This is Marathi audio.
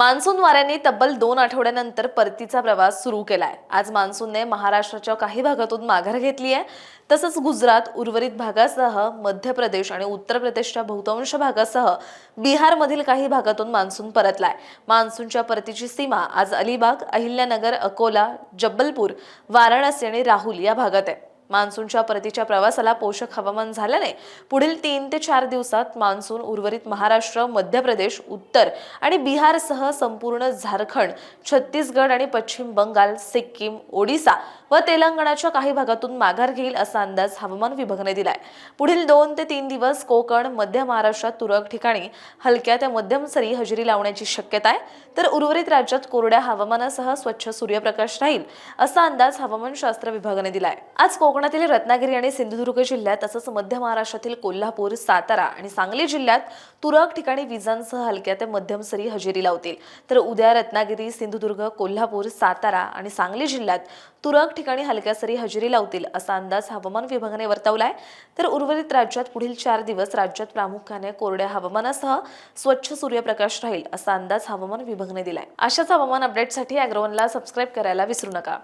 मान्सून वाऱ्यांनी तब्बल दोन आठवड्यानंतर परतीचा प्रवास सुरू केलाय. आज मान्सूनने महाराष्ट्राच्या काही भागातून माघार घेतली आहे. तसंच गुजरात उर्वरित भागासह मध्य प्रदेश आणि उत्तर प्रदेशच्या बहुतांश भागासह बिहारमधील काही भागातून मान्सून परतलाय. मान्सूनच्या परतीची सीमा आज अलिबाग अहिल्यानगर अकोला जब्बलपूर वाराणसी आणि राहुल या भागात आहे. मान्सूनच्या परतीच्या प्रवासाला पोषक हवामान झाल्याने पुढील तीन ते चार दिवसात मान्सून उर्वरित महाराष्ट्र मध्य प्रदेश उत्तर आणि बिहारसह संपूर्ण झारखंड छत्तीसगड आणि पश्चिम बंगाल सिक्कीम ओडिसा व तेलंगणाच्या काही भागातून माघार घेईल असा अंदाज हवामान विभागाने दिलाय. पुढील दोन ते तीन दिवस कोकण मध्य महाराष्ट्रात तुरळक ठिकाणी हलक्या ते मध्यम सरी हजेरी लावण्याची शक्यता आहे. तर उर्वरित राज्यात कोरड्या हवामानासह स्वच्छ सूर्यप्रकाश राहील असा अंदाज हवामानशास्त्र विभागाने दिलाय. आज कोकणातील रत्नागिरी आणि सिंधुदुर्ग जिल्ह्यात तसंच मध्य महाराष्ट्रातील कोल्हापूर सातारा आणि सांगली जिल्ह्यात तुरळक ठिकाणी विजांसह हलक्या ते मध्यम सरी हजेरी लावतील. तर उद्या रत्नागिरी सिंधुदुर्ग कोल्हापूर सातारा आणि सांगली जिल्ह्यात तुरळक ठिकाणी हलक्या सरी हजेरी लावतील असा अंदाज हवामान विभागाने वर्तवलाय. तर उर्वरित राज्यात पुढील चार दिवस राज्यात प्रामुख्याने कोरड्या हवामानासह स्वच्छ सूर्यप्रकाश राहील असा अंदाज हवामान विभागाने दिलाय. अशाच हवामान अपडेटसाठी अॅग्रोवनला सबस्क्राईब करायला विसरू नका.